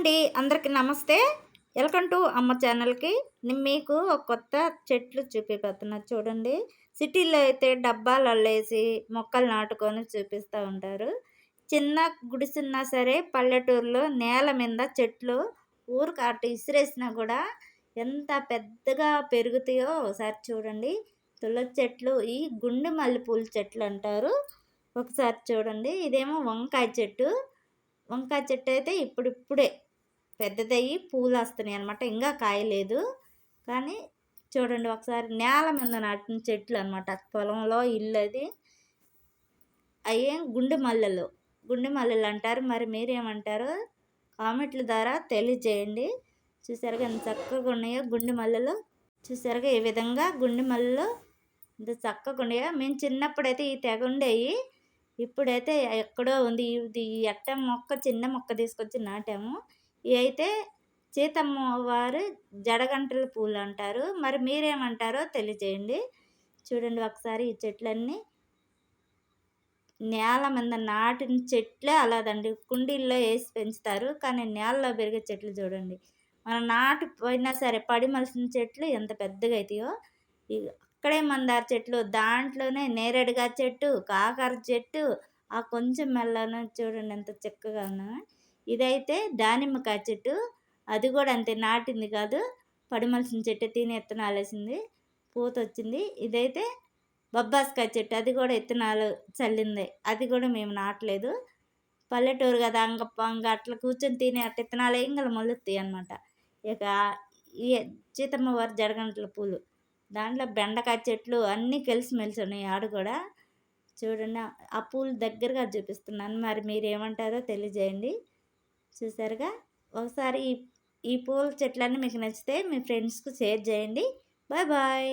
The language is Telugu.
అండి. అందరికీ నమస్తే. వెల్కమ్ టు అమ్మ ఛానల్కి. నేను మీకు ఒక కొత్త చెట్లు చూపిపోతున్నా చూడండి. సిటీలో అయితే డబ్బాలు వేసి మొక్కలు నాటుకొని చూపిస్తూ ఉంటారు. చిన్న గుడిసున్నా సరే పల్లెటూరులో నేల మీద చెట్లు ఊరికి అటు ఇసిరేసినా కూడా ఎంత పెద్దగా పెరుగుతాయో ఒకసారి చూడండి. తులసి చెట్లు ఈ గుండె మల్లెపూల చెట్లు అంటారు. ఒకసారి చూడండి. ఇదేమో వంకాయ చెట్టు. వంకాయ చెట్టు అయితే ఇప్పుడిప్పుడే పెద్దదయ్యి పూలు వస్తున్నాయి అనమాట ఇంకా కాయలేదు. కానీ చూడండి ఒకసారి నేల మీద నాటిన చెట్లు అనమాట పొలంలో ఇల్లు అది అయ్యే గుండె మల్లెలు. గుండె మల్లెలు అంటారు. మరి మీరేమంటారు? కామెంట్ల ద్వారా తెలియజేయండి. చూసారుగా ఎంత చక్కగా ఉన్నాయో గుండె మల్లెలు. చూసారుగా ఈ విధంగా గుండె మల్లెలు ఇంత చక్కగా ఉన్నాయో. మేము చిన్నప్పుడైతే ఈ తెగ ఉండేవి. ఇప్పుడైతే ఎక్కడో ఉంది. ఇది ఎట్ట మొక్క చిన్న మొక్క తీసుకొచ్చి నాటాము. అయితే సీతమ్మ వారు జడగంటల పూలు అంటారు. మరి మీరేమంటారో తెలియజేయండి. చూడండి ఒకసారి ఈ చెట్లన్నీ. నేల మీద నాటిన చెట్లే అలాదండి. కుండీల్లో వేసి పెంచుతారు. కానీ నేలలో పెరిగే చెట్లు చూడండి. మనం నాటు పోయినా సరే పడి మలిసిన చెట్లు ఎంత పెద్దగా అవుతాయో అక్కడే మందార చెట్లు దాంట్లోనే నేరేడుగా చెట్టు కాకర చెట్టు ఆ కొంచెం మెల్లను చూడండి ఎంత చక్కగా ఉన్నా ఇదైతే దానిమ్మకాయ చెట్టు. అది కూడా అంతే నాటింది కాదు. పడిమలసిన చెట్టు తిని విత్తనాలు వేసింది పూత వచ్చింది ఇదైతే బొబ్బాస్కాయ చెట్టు. అది కూడా విత్తనాలు చల్లింది. అది కూడా మేము నాటలేదు. పల్లెటూరు కదా అంగ అంగ అట్లా కూర్చొని తినే అట్ట ఇత్తనాలు ఇంగల మొలుస్తాయి అనమాట ఇక ఈ సీతమ్మ వారి జడగంటల పూలు. దాంట్లో బెండకాయ చెట్లు అన్నీ కలిసిమెలిసి ఉన్నాయి ఆడు కూడా. చూడండి ఆ పూలు దగ్గరగా చూపిస్తున్నాను. మరి మీరు ఏమంటారో తెలియజేయండి. చూసారుగా? ఒకసారి ఈ ఈ పూల చెట్లన్నీ మీకు నచ్చితే మీ ఫ్రెండ్స్కు షేర్ చేయండి. Bye bye.